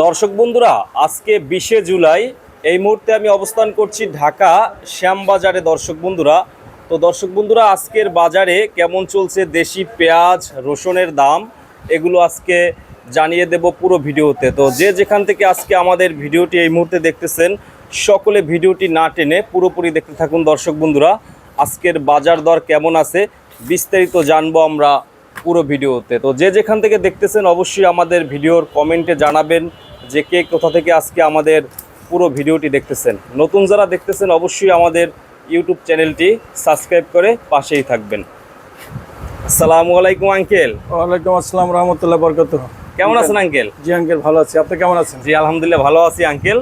দর্শক বন্ধুরা, আজকে বিশে জুলাই। এই মুহূর্তে আমি অবস্থান করছি ঢাকা শ্যামবাজারে, দর্শক বন্ধুরা। তো দর্শক বন্ধুরা, আজকের বাজারে কেমন চলছে দেশি পেঁয়াজ, রসুনের দাম, এগুলো আজকে জানিয়ে দেব পুরো ভিডিওতে। তো যে যেখান থেকে আজকে আমাদের ভিডিওটি এই মুহূর্তে দেখতেছেন, সকলে ভিডিওটি না টেনে পুরোপুরি দেখতে থাকুন দর্শক বন্ধুরা। আজকের বাজার দর কেমন আছে, বিস্তারিত জানব আমরা পুরো ভিডিওতে। তো যে যেখান থেকে দেখতেছেন অবশ্যই আমাদের ভিডিওর কমেন্টে জানাবেন যে কে কোথা থেকে আজকে আমাদের পুরো ভিডিওটি দেখতেছেন। নতুন যারা দেখতেছেন অবশ্যই আমাদের ইউটিউব চ্যানেলটি সাবস্ক্রাইব করে পাশেই থাকবেন। আসসালামু আলাইকুম আঙ্কেল। ওয়ালাইকুম আসসালাম রহমতুল্লাহ বরকত কেমন আছেন আঙ্কেল? জি আঙ্কেল ভালো আছি। আপনি কেমন আছেন? জি আলহামদুলিল্লাহ ভালো আছি আঙ্কেল।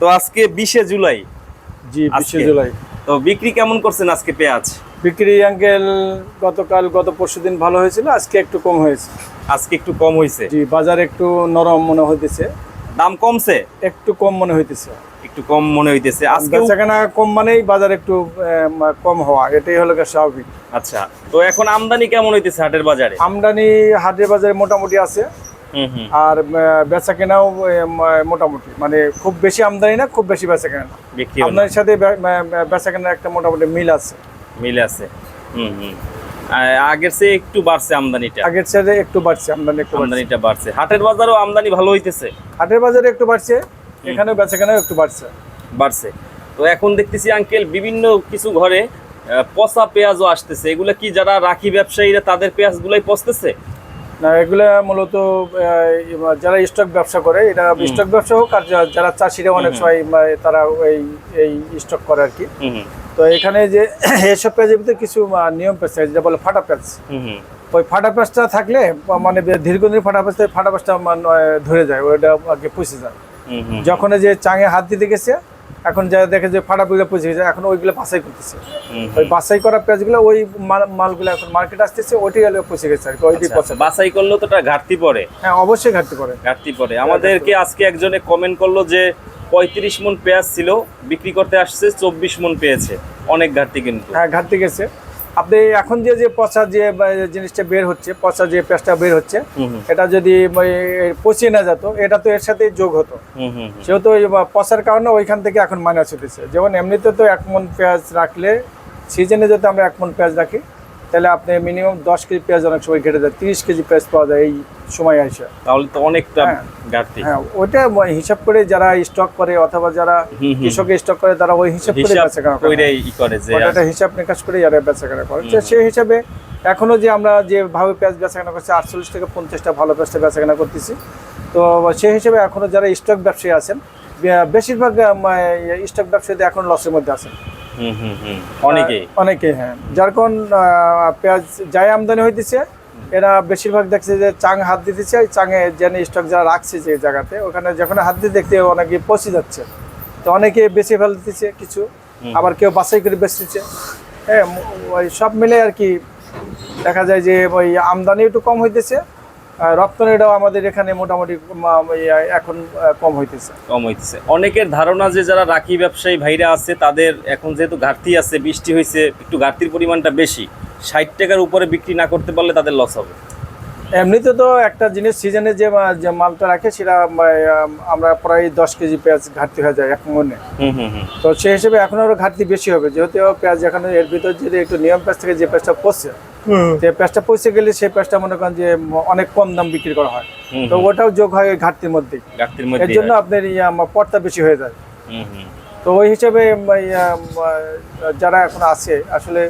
তো আজকে বিশে জুলাই। জি বিশে জুলাই। তো বিক্রি কেমন করছেন আজকে পেঁয়াজ? বিক্রি আঙ্কেল গতকাল গত পরশু দিন ভালো হয়েছিল আজকে একটু কম হয়েছে। আজকে একটু কম হয়েছে? জি বাজার একটু নরম মনে হইতেছে। দাম কমছে? একটু কম মনে হইতেছে। একটু কম মনে হইতেছে। আজকে বেচাকেনা কম মানেই বাজার একটু কম হওয়া এটাই হলো স্বাভাবিক। আচ্ছা তো এখন আমদানি কেমন হইতেছে হাটের বাজারে? আমদানি হাটের বাজারে মোটামুটি আছে। আর বেচা কেনাও মোটামুটি মানে খুব বেশি আমদানি না খুব বেশি বেচা কেনা বিক্রি আমদানির সাথে বেচা কেনার একটা মোটামুটি মিল আছে। মিলে আছে। হুম হুম। আগের চেয়ে একটু বাড়ছে আমদানিটা। আগের সাথে একটু বাড়ছে আমদানি একটু আমদানিটা বাড়ছে। হাটের বাজারও আমদানি ভালো হইতেছে। হাটের বাজারে একটু বাড়ছে এখানেও বেচা কেনাও একটু বাড়ছে। বাড়ছে। তো এখন দেখতেছি আঙ্কেল বিভিন্ন কিছু ঘরে পচা পেঁয়াজও আসতেছে। এগুলা কি যারা রাখি ব্যবসায়ীরা তাদের পেঁয়াজগুলাই পচতেছে? না এগুলা মূলত যারা স্টক ব্যবসা করে এটা স্টক ব্যবসা হোক আর যারা চাষিরা অনেক সময় তারা এই এই স্টক করে আর কি। তো এখানে যে এসব পেঁয়াজের ভিতরে কিছু নিয়ম পেঁয়াজ থাকে যেটা বলে ফাটা পেঁয়াজ ওই ফাটা পেঁয়াজটা থাকলে মানে দীর্ঘদিন ফাটা পেঁয়াজ ফাটা পেঁয়াজটা ধরে যায় ওইটা আগে পুষে যায়। যখন যে চাঙে হাত দিতে গেছে এখন যারা দেখে যে ফাটা পেঁয়াজ পুষে গেছে এখন ওইগুলো বাছাই করতেছে। ওই বাছাই করা পেঁয়াজগুলো ওই মাল- মালগুলো এখন মার্কেট আসতেছে ওইটি গেলে পচে গেছে আর কি ওইটাই আচ্ছা, পচে। বাছাই করলেও তো এটা ঘাটতি পড়ে। হ্যাঁ অবশ্যই ঘাটতি পড়ে। ঘাটতি পড়ে। আমাদেরকে আজকে একজনে কমেন্ট করল যে পঁয়ত্রিশ মন পেঁয়াজ ছিল বিক্রি করতে আসছে চব্বিশ মন পেয়েছে। অনেক ঘাটতি কিন্তু। হ্যাঁ ঘাটতি গেছে। আপনি এখন যে যে পচা যে জিনিসটা বের হচ্ছে পচা যে পেঁয়াজটা বের হচ্ছে এটা যদি পচিয়ে না যেত এটা তো এর সাথে যোগ হতো। সেহেতু পচার কারণে ওইখান থেকে এখন মাইনাস হতেছে যেমন এমনিতে তো এক মন পেঁয়াজ রাখলে সিজনে যদি আমরা এক মন পেঁয়াজ রাখি তাহলে আপনি মিনিমাম দশ কেজি পেঁয়াজ অনেক সময় কেটে যায় তিরিশ কেজি পেঁয়াজ পাওয়া যায় এই সময় আসে। তাহলে তো অনেকটা হ্যাঁ। ঘাটতি। হ্যাঁ ওইটা হিসাব করে যারা স্টক করে অথবা যারা হুম হুম। কৃষক স্টক করে তারা ওই হিসাব করে বেচা কেনা করে। ওটা হিসাব নিকাশ করে। যারা বেচা কেনা করে সেই হিসাবে এখনও যে আমরা যে ভাবে পেঁয়াজ বেচা কেনা করছি আটচল্লিশ থেকে পঞ্চাশটা ভালো পেঁয়াজটা বেচা কেনা করতেছি। তো সেই হিসাবে এখনও যারা স্টক ব্যবসায়ী আছেন বেশিরভাগ স্টক ব্যবসায়ী এখন লসের মধ্যে আছেন। হুম হুম হুম। অনেকেই। অনেকেই হ্যাঁ। যার কোন পেঁয়াজ যাই আমদানি হইতেছে এরা বেশিরভাগ দেখছে যে চাং হাত দিতেছে ওই চাঙে যেন স্টক যারা রাখছে যে জায়গাতে ওখানে যখন হাত দিয়ে দেখতে অনেকে পচে যাচ্ছে। তো অনেকে বেছে ফেলতেছে কিছু আবার কেউ বাছাই করে বেচতেছে। হ্যাঁ ওই সব মিলে আর কি দেখা যায় যে ওই আমদানি একটু কম হইতেছে রপ্তানিটাও আমাদের এখানে মোটামুটি এখন কম হইতেছে। কম হইতেছে। অনেকের ধারণা যে যারা রাখি ব্যবসায়ী ভাইরা আছে, তাদের এখন যেহেতু ঘাটতি আছে, বৃষ্টি হয়েছে একটু ঘাটতির পরিমাণটা বেশি, ষাট টাকার উপরে বিক্রি না করতে পারলে তাদের লস হবে। এমনিতে তো একটা জিনিস সিজনে যে মালটা রাখে সেটা আমরা প্রায় দশ কেজি পেঁয়াজ ঘাটতি হয়ে যায় এক মনে। হুম হুম হুম। তো সেই হিসেবে এখন আরও ঘাটতি বেশি হবে। যেহেতু পেঁয়াজ এখানে এর ভিতর যদি একটু নিয়ম পেঁয়াজ থেকে যে পেঁয়াজটা পচছে যে পেঁয়াজটা পচে গেলে সেই পেঁয়াজটা মনে করেন যে অনেক কম দাম বিক্রি করা হয়। তো ওটাও যোগ হয় ওই ঘাটতির মধ্যেই ঘাটতির এর জন্য আপনার ইয়ে, আম, বেশি হয়ে যায়। হুম হুম। তো ওই হিসেবে যারা এখন আছে আসলে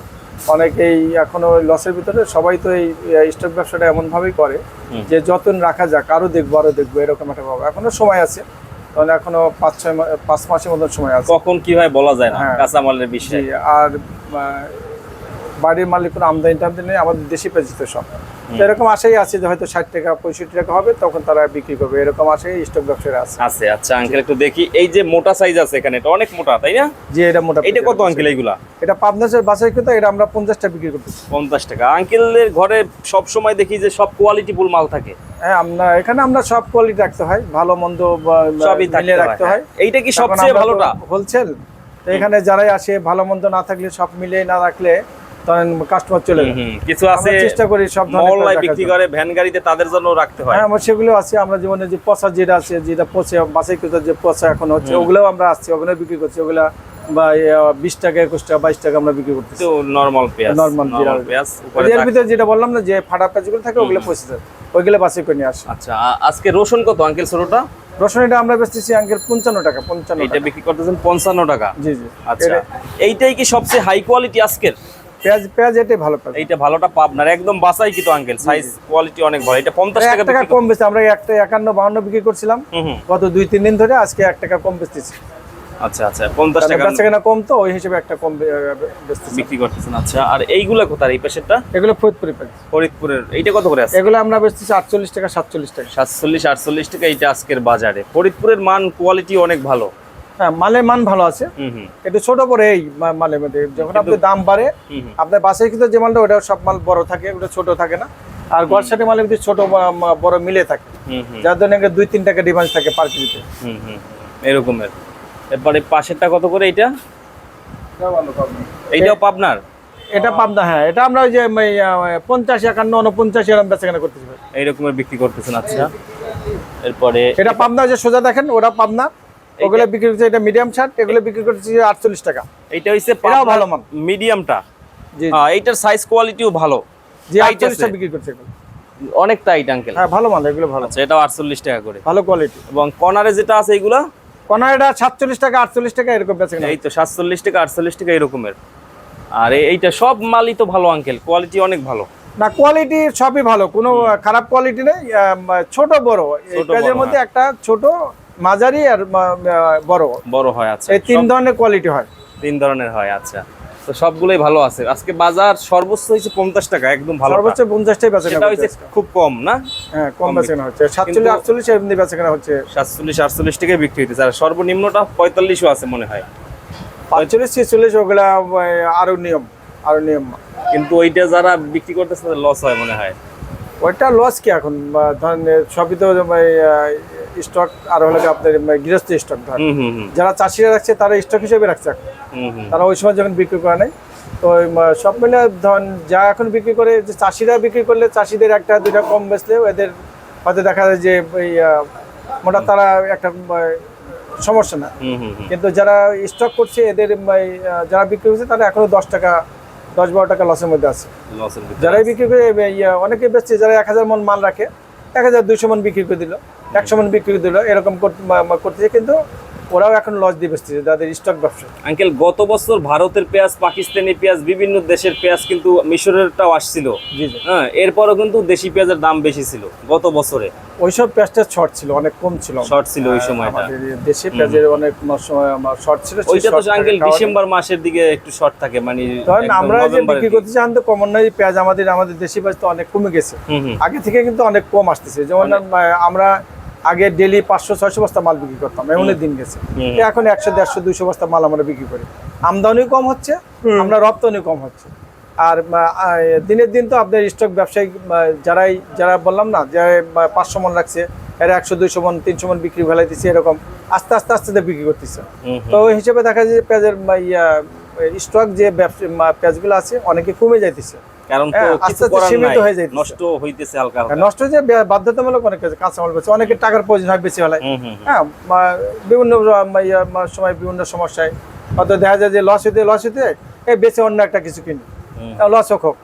অনেকেই এখনও ওই লসের ভিতরে সবাই তো এই স্টক ব্যবসাটা এমনভাবেই করে যে যতন রাখা যাক আরও দেখব আরও দেখব এরকম একটা ভাব। এখনও সময় আছে কারণ এখনও পাঁচ ছয় পাঁচ মাসের মতন সময় আছে। কখন কি হয় বলা যায় না হ্যাঁ। কাঁচামালের বিষয়ে। আর বাড়ির মালিক কোনো আমদানি টামদানি নেই আমাদের দেশি পেঁচিত সব। এরকম আশাই আছে যে হয়তো ষাট টাকা পঁয়ষট্টি টাকা হবে তখন তারা বিক্রি করবে। এরকম আশাই স্টক ব্যবসায়ীরা আছে। আছে আচ্ছা আঙ্কেল একটু দেখি। এই যে মোটা সাইজ আছে এখানে এটা অনেক মোটা তাই না? যে এটা মোটা এটা কত আঙ্কেল এইগুলা? এটা পাবনাসের বাছাই কিন্তু এটা আমরা পঞ্চাশটা বিক্রি করতেছি। পঞ্চাশ টাকা। আঙ্কেলের ঘরে সব সময় দেখি যে সব কোয়ালিটি ফুল মাল থাকে। হ্যাঁ আমরা এখানে আমরা সব কোয়ালিটি রাখতে হয় ভালো মন্দ সবই রাখতে হয়। হয়। হ্যাঁ। এইটা কি সবচেয়ে ভালোটা? হোলসেল তো এখানে যারাই আসে ভালো মন্দ না থাকলে সব মিলিয়ে না রাখলে ধরেন কাস্টমার চলে যায়। কিছু আছে চেষ্টা করি সব মহল্লায় বিক্রি করে ভ্যান গাড়িতে তাদের জন্য রাখতে হয়। হ্যাঁ সেগুলো আছে আমরা যেমন যে পচা যেটা আছে যেটা পচে বাসাইকৃত যে পচা এখন হচ্ছে ওগুলোও আমরা আসছি ওগুলো বিক্রি করছি ওগুলা বা বিশ টাকা একুশ টাকা বাইশ টাকা আমরা বিক্রি করতেছি। নরমাল পেঁয়াজ জিরা। পেঁয়াজ এর ভিতরে যেটা বললাম না যে ফাটা পেঁয়াজগুলো থাকে ওগুলো পচে যায়। ওইগুলো বাছাই করে নিয়ে আসি। আচ্ছা আজকে রসুন কত আঙ্কেল ছোটটা রসুন এটা আমরা বেচতেছি আঙ্কেল পঞ্চান্ন টাকা পঞ্চান্ন এটা বিক্রি করতেছেন পঞ্চান্ন টাকা। জি জি। আচ্ছা এইটাই কি সবচেয়ে হাই কোয়ালিটি আজকের? পেঁয়াজ পেঁয়াজ এটাই ভালো পেঁয়াজ এইটা ভালোটা পাবনার একদম বাসাই কিন্তু আঙ্কেল সাইজ কোয়ালিটি অনেক ভালো। এটা পঞ্চাশ এক টাকা টাকা কম বেচছি আমরা একটা একান্ন বাহান্ন বিক্রি করছিলাম। গত দুই তিন দিন ধরে আজকে এক টাকা কম বেচতেছি। আচ্ছা আচ্ছা পঞ্চাশ টাকা বেচা কেনা কম তো ওই হিসেবে একটা কম বেচতেছি। বিক্রি করতেছেন। আচ্ছা আর এইগুলা কোথায় এই পাশেরটা? এগুলো ফরিদপুরি পেঁয়াজ ফরিদপুরের এইটা কত করে আছে? এগুলো আমরা বেচতেছি আটচল্লিশ টাকা সাতচল্লিশ টাকা। সাতচল্লিশ আটচল্লিশ টাকা এইটা আজকের বাজারে। ফরিদপুরের মান কোয়ালিটি অনেক ভালো। হ্যাঁ মালের মান ভালো আছে। হুম হুম। একটু ছোট বড় এই মালের মধ্যে যখন আপনার দাম বাড়ে। আপনার বাসায় কিন্তু যে মালটা ওটা সব মাল বড় থাকে ওটা ছোট থাকে না। আর গড়সাটি মালের ভিতরে ছোট বড় মিলে থাকে। যার জন্য দুই তিন টাকা ডিমান্ড থাকে পার কেজিতে। হুম হুম এরকমের। এরপরে পাশেরটা কত করে এইটা? এইটাও পাবনার? এটা পাবনা হ্যাঁ। এটা আমরা ওই যে পঞ্চাশ একান্ন উনপঞ্চাশ এরকম বেচা কেনা করতেছি এইরকমের বিক্রি করতেছেন আচ্ছা। এরপরে এটা পাবনা যে সোজা দেখেন ওটা পাবনা। ওগুলো বিক্রি করছে এটা মিডিয়াম শার্ট এগুলো বিক্রি করতেছি আটচল্লিশ টাকা। হচ্ছে এটাও ভালো মান। মিডিয়ামটা এইটার সাইজ কোয়ালিটিও ভালো। আটচল্লিশটা বিক্রি করছে এগুলো। অনেক টাইট আঙ্কেল হ্যাঁ ভালো মাল এগুলো ভালো। আচ্ছা এটাও আটচল্লিশ টাকা করে। ভালো কোয়ালিটি এবং কর্নারে যেটা আছে এটা সাতচল্লিশ টাকা আটচল্লিশ টাকা এরকম বেচা এই তো সাতচল্লিশ টাকা আটচল্লিশ টাকা এরকমের। আর এইটা সব মালই তো ভালো আঙ্কেল কোয়ালিটি অনেক ভালো। না কোয়ালিটি সবই ভালো। কোনো খারাপ কোয়ালিটি নেই ছোট বড়। এই বড়, মধ্যে একটা ছোট মাঝারি আর বড়। বড় হয় আচ্ছা। এই তিন ধরনের কোয়ালিটি হয়। তিন ধরনের হয় আচ্ছা। তো সবগুলোই ভালো আছে। আজকে বাজার সর্বোচ্চ হয়েছে পঞ্চাশ টাকা একদম ভালো সর্বোচ্চ পঞ্চাশটাই বেচা কেনা হচ্ছে। খুব কম না? হ্যাঁ কম বেচা কেনা হচ্ছে। সাতচল্লিশ আটচল্লিশ এমনি বেচা কেনা হচ্ছে। সাতচল্লিশ আটচল্লিশ টাকায় বিক্রি হইতেছে। আর সর্বনিম্নটা পঁয়তাল্লিশও আছে মনে হয়। পাঁচচল্লিশ ছেচল্লিশ ওগুলা আরও নিয়ম আরও নিয়ম। কিন্তু ওইটা যারা বিক্রি করতেছে লস হয় মনে হয়। ওইটা লস কি এখন? ধরেন সবই তো স্টক আর হলো আপনার গৃহস্থ স্টক হুম যারা চাষিরা রাখছে তারা স্টক হিসেবে রাখছে তারা ওই সময় যখন বিক্রি করে নেয় তো সব মিলে ধরেন যা এখন বিক্রি করে যে চাষিরা বিক্রি করলে চাষিদের একটা দুইটা কম বেচলেও এদের হয়তো দেখা যায় যে ওই মোটা তারা একটা সমস্যা না। কিন্তু যারা স্টক করছে এদের যারা বিক্রি করছে তারা এখনও দশ টাকা দশ বারো টাকা লসের মধ্যে আছে। যারাই বিক্রি করে অনেকে বেচছে যারা এক হাজার মন মাল রাখে এক হাজার দুইশো মন বিক্রি করে দিল। একশো মন বিক্রি দিল এরকম করতেছে কিন্তু ওরাও এখন লস দিয়ে বেচতেছে যাদের স্টক ব্যবসা। আঙ্কেল গত বছর ভারতের পেঁয়াজ পাকিস্তানি পেঁয়াজ বিভিন্ন দেশের পেঁয়াজ কিন্তু মিশরেরটাও আসছিল। হ্যাঁ এরপরও কিন্তু দেশি পেঁয়াজের দাম বেশি ছিল গত বছরে। ওইসব পেঁয়াজটা শর্ট ছিল অনেক কম ছিল। শর্ট ছিল ওই সময়টা। আমাদের দেশে পেঁয়াজের অনেক সময় শর্ট ছিল ওইটা তো আঙ্কেল ডিসেম্বর মাসের দিকে একটু শর্ট থাকে মানে একদম আমরা যে বিক্রি করতে চান তো কমন নয় পেঁয়াজ আমাদের আমাদের দেশি পেঁয়াজ তো অনেক কমে গেছে। আগে থেকে কিন্তু অনেক কম আসতেছে। যেমন আমরা আগে ডেলি পাঁচশো ছয়শো বস্তা মাল বিক্রি করতাম এমনই দিন গেছে। এখন একশো দেড়শো দুইশো বস্তা মাল আমরা বিক্রি করি। আমদানি কম হচ্ছে আমরা রপ্তানি কম হচ্ছে। আর দিনের দিন তো আপনার স্টক ব্যবসায়ী যারাই যারা বললাম না যে পাঁচশো মন রাখছে এরা একশো দুইশো মন তিনশো মন বিক্রি ফেলাইতেছে এরকম আস্তে আস্তে আস্তে আস্তে বিক্রি করতেছে। তো ওই হিসেবে দেখা যায় যে পেঁয়াজের স্টক যে পেঁয়াজগুলো আছে অনেকে কমে যাইতেছে। কারণ তো হ্যাঁ, কিছু করার সীমিত নাই হয়ে যাইতেছে। নষ্ট হইতেছে হালকা নষ্ট যে বে- বাধ্যতামূলক অনেক কাঁচামাল অনেকে টাকার প্রয়োজন হয় বেশি। হ্যাঁ বিভিন্ন সময় বিভিন্ন সমস্যায়। হয়তো দেখা যায় যে লস হইতে লস হইতে এই বেছে অন্য একটা কিছু কিনি। লস হোক হোক।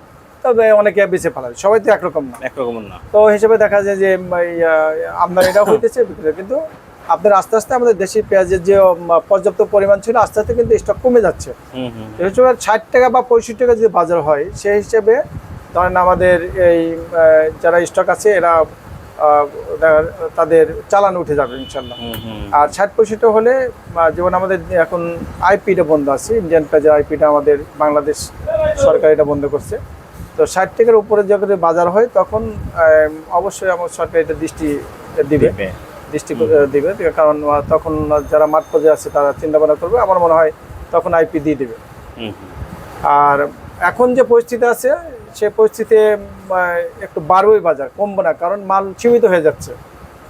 তবে অনেকে বেছে ফেলায় সবাই তো একরকম না। একরকম না। তো হিসেবে দেখা যায় যে উম, ইয়া, আমদানিটা হইতেছে কিন্তু আপনার আস্তে আস্তে আমাদের দেশি পেঁয়াজের যে পর্যাপ্ত পরিমাণ ছিল আস্তে আস্তে কিন্তু স্টক কমে যাচ্ছে। হিসেবে ষাট টাকা বা পঁয়ষট্টি টাকা যদি বাজার হয় সেই হিসেবে ধরেন আমাদের এই যারা স্টক আছে এরা তাদের চালান উঠে যাবে ইনশাল্লাহ আর ষাট পঁয়ষট্টি হলে যেমন আমাদের এখন আইপিটা বন্ধ আছে ইন্ডিয়ান পেঁয়াজের আইপিটা আমাদের বাংলাদেশ সরকার এটা বন্ধ করছে। তো ষাট টাকার উপরে যখন বাজার হয় তখন অবশ্যই আমার সরকার এটা দৃষ্টি দিবে। দিবে। দৃষ্টি দিবে কারণ তখন যারা মাঠ পর্যায়ে আছে তারা চিন্তা ভাবনা করবে আমার মনে হয় তখন আইপি দিয়ে দিবে। আর এখন যে পরিস্থিতি আছে সে পরিস্থিতিতে আহ, একটু বাড়বেই বাজার কমবে না কারণ মাল সীমিত হয়ে যাচ্ছে।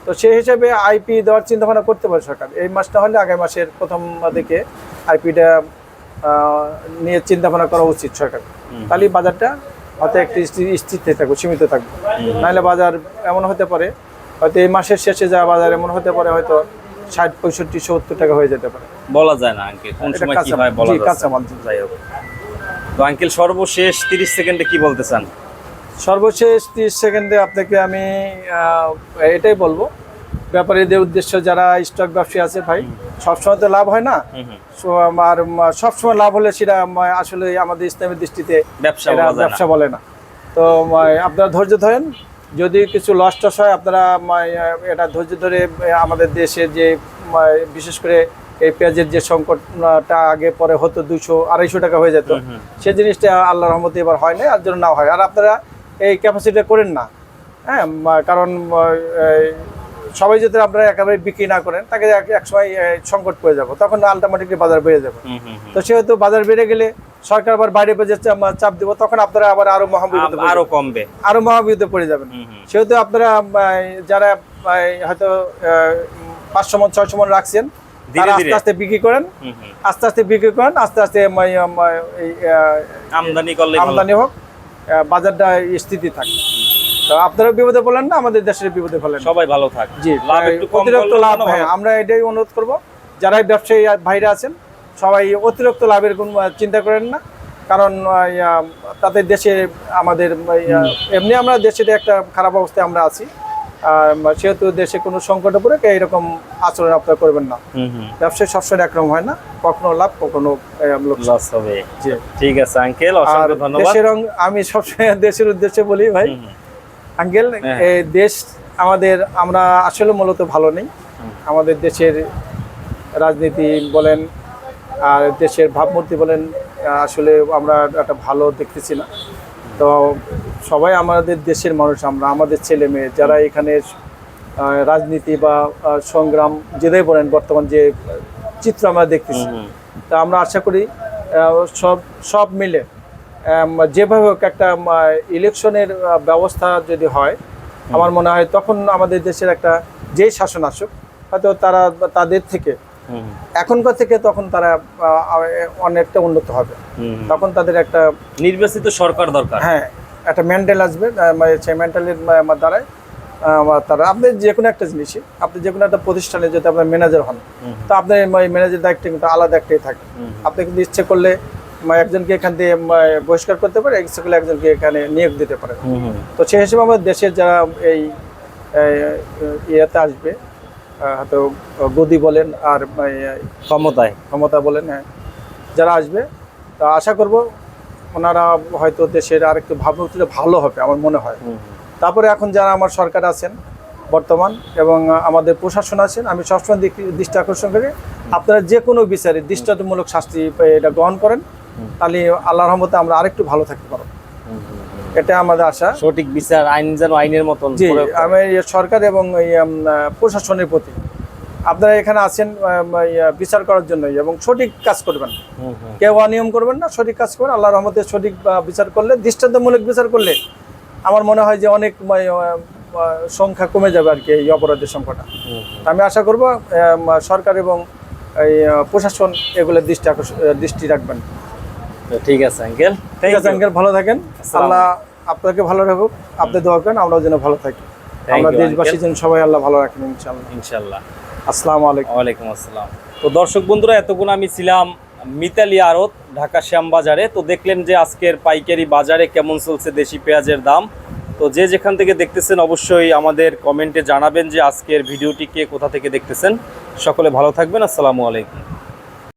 তো সেই হিসাবে আইপি দেওয়ার চিন্তা ভাবনা করতে পারে সরকার। এই মাসটা হলে আগামী মাসের প্রথম দিকে আইপিটা নিয়ে চিন্তা ভাবনা করা উচিত সরকার। তাহলে বাজারটা হয়তো একটি স্থির থাকবে সীমিত থাকবে। নাহলে বাজার এমন হতে পারে হয়তো এই মাসের শেষে যা বাজার এমন হতে পারে হয়তো ষাট পঁয়ষট্টি সত্তর টাকা হয়ে যেতে পারে। বলা যায় না আঙ্কেল। কোন সময় কি হয় বলা কাঁচামাল যাই হোক। তো আঙ্কেল সর্বশেষ তিরিশ সেকেন্ডে কি বলতে চান? সর্বশেষ তিরিশ সেকেন্ডে আপনাকে আমি এটাই বলব। ব্যাপারীদের উদ্দেশ্য যারা স্টক ব্যবসায়ী আছে ভাই সবসময় তো লাভ হয় না? আর সবসময় লাভ হলে সেটা আসলে আমাদের ইসলামের দৃষ্টিতে ব্যবসা বলে না। তো আপনারা ধৈর্য ধরেন যদি কিছু লস টস হয় আপনারা এটা ধৈর্য ধরে আমাদের দেশে যে বিশেষ করে এই পেঁয়াজের যে সংকটটা আগে পরে হতো দুশো আড়াইশো টাকা হয়ে যেত সে জিনিসটা আল্লাহ রহমতে এবার হয় না আর জন্য না হয়। আর আপনারা এই ক্যাপাসিটিটা করেন না। হ্যাঁ কারণ সবাই যদি আপনারা একেবারে বিক্রি না করেন তাকে এক- এক সময় এই, সংকট পড়ে যাব। তখন আলটিমেটলি বাজার বেড়ে যাবে। তো সেহেতু বাজার বেড়ে গেলে সরকার আবার বাইরে পেয়ে চাপ দিব তখন আপনারা আবার আরও মহাবিপদে আরও কমবে। আরও মহাবিপদে পড়ে যাবেন। সেহেতু আপনারা যারা হয়তো পাঁচশো মন ছয়শো মন রাখছেন তারা আস্তে আস্তে বিক্রি করেন। আস্তে আস্তে বিক্রি করেন আস্তে আস্তে আমদানি করলে আমদানি হোক বাজারটা স্থিতি থাকে। আপনারা বিপদে পড়লেন না আমাদের দেশের বিপদে পড়লেন সবাই ভালো থাক। জি লাভ একটু অতিরিক্ত লাভ হ্যাঁ আমরা এটাই অনুরোধ করব। যারা ব্যবসায়ী ভাইরা আছেন সবাই অতিরিক্ত লাভের কোনো চিন্তা করেন না। কারণ তাতে দেশে আমাদের এমনি আমরা দেশের একটা খারাপ অবস্থায় আমরা আছি। সেহেতু দেশে কোনো সংকটে পড়ে কেউ এরকম আচরণ আপনারা করবেন না। ব্যবসায় সবসময় একরকম হয় না কখনো লাভ কখনো লস হবে। ঠিক আছে আঙ্কেল অসংখ্য ধন্যবাদ। দেশের আমি সবসময় দেশের উদ্দেশ্যে বলি ভাই। আঙ্কেল হ্যাঁ। দেশ আমাদের আমরা আসলে মূলত ভালো নেই আমাদের দেশের রাজনীতি বলেন আর দেশের ভাবমূর্তি বলেন আসলে আমরা একটা ভালো দেখতেছি না তো সবাই আমাদের দেশের মানুষ আমরা আমাদের ছেলে মেয়ে যারা এখানে রাজনীতি বা সংগ্রাম যেটাই বলেন বর্তমান যে চিত্র আমরা দেখতেছি। তা আমরা আশা করি সব সব মিলে যেভাবে হোক একটা ইলেকশনের ব্যবস্থা যদি হয় আমার মনে হয় তখন আমাদের দেশের একটা যেই শাসন আসুক হয়তো তারা তাদের থেকে। এখনকার থেকে তখন তারা অনেকটা উন্নত হবে। তখন তাদের একটা নির্বাচিত সরকার দরকার হ্যাঁ একটা মেন্টাল আসবে মানে সেই মেন্টালের দ্বারাই আহ, তারা আপনি যে কোনো একটা জিনিসই আপনি যে কোনো একটা প্রতিষ্ঠানে যদি আপনার ম্যানেজার হন। তো আপনার ম্যানেজার দায়িত্ব কিন্তু আলাদা একটাই থাকে আপনি কিন্তু ইচ্ছে করলে একজনকে এখান উম, বহিষ্কার করতে পারে করলে একজনকে এখানে নিয়োগ দিতে পারে। তো সেই হিসেবে আমাদের দেশের যারা এই ইয়েতে আসবে হয়তো গদি বলেন আর ক্ষমতায় ক্ষমতা বলেন হ্যাঁ যারা আসবে তা আশা করব ওনারা হয়তো দেশের আর একটু ভাবমূর্তিটা ভালো হবে আমার মনে হয়। তারপরে এখন যারা আমার সরকার আছেন বর্তমান এবং আমাদের প্রশাসন আছেন আমি সবসময় দৃষ্টি আকর্ষণ করি আপনারা যে কোনো বিচারে দৃষ্টান্তমূলক শাস্তি এটা গ্রহণ করেন তাহলে আল্লাহ রহমতে আমরা আরেকটু ভালো থাকতে পারব। এটা আমাদের আশা। সঠিক বিচার আইন যেন আইনের মতন জি আমি সরকার এবং প্রশাসনের প্রতি। আপনারা এখানে আছেন বিচার করার জন্যই এবং সঠিক কাজ করবেন। কেউ অনিয়ম করবেন না সঠিক কাজ করবেন। আল্লাহ রহমতে সঠিক বিচার করলে দৃষ্টান্তমূলক বিচার করলে আমার মনে হয় যে অনেক সংখ্যা কমে যাবে আর কি এই অপরাধের সংখ্যাটা। আমি আশা করব সরকার এবং এই প্রশাসন এগুলো দৃষ্টি আকর্ষণ দৃষ্টি রাখবেন। তো ঠিক আছে আঙ্কেল ঠিক আছে আঙ্কেল ভালো থাকেন। আল্লাহ আপনাকে ভালো রাখুক আপনি দোয়া করেন আমরাও যেন ভালো থাকি। আমরা দেশবাসী যেন সবাই আল্লাহ ভালো রাখেন ইনশাআল্লাহ। ইনশাল্লাহ আসসালামু আলাইকুম। ওয়ালাইকুম আসসালাম। তো দর্শক বন্ধুরা এতক্ষণ আমি ছিলাম মিতালি আড়ত ঢাকা শ্যামবাজারে। তো দেখলেন যে আজকের পাইকারি বাজারে কেমন চলছে দেশি পেঁয়াজের দাম। তো যে যেখান থেকে দেখতেছেন অবশ্যই আমাদের কমেন্টে জানাবেন যে আজকের ভিডিওটি কে কোথা থেকে দেখতেছেন। সকলে ভালো থাকবেন আসসালামু আলাইকুম।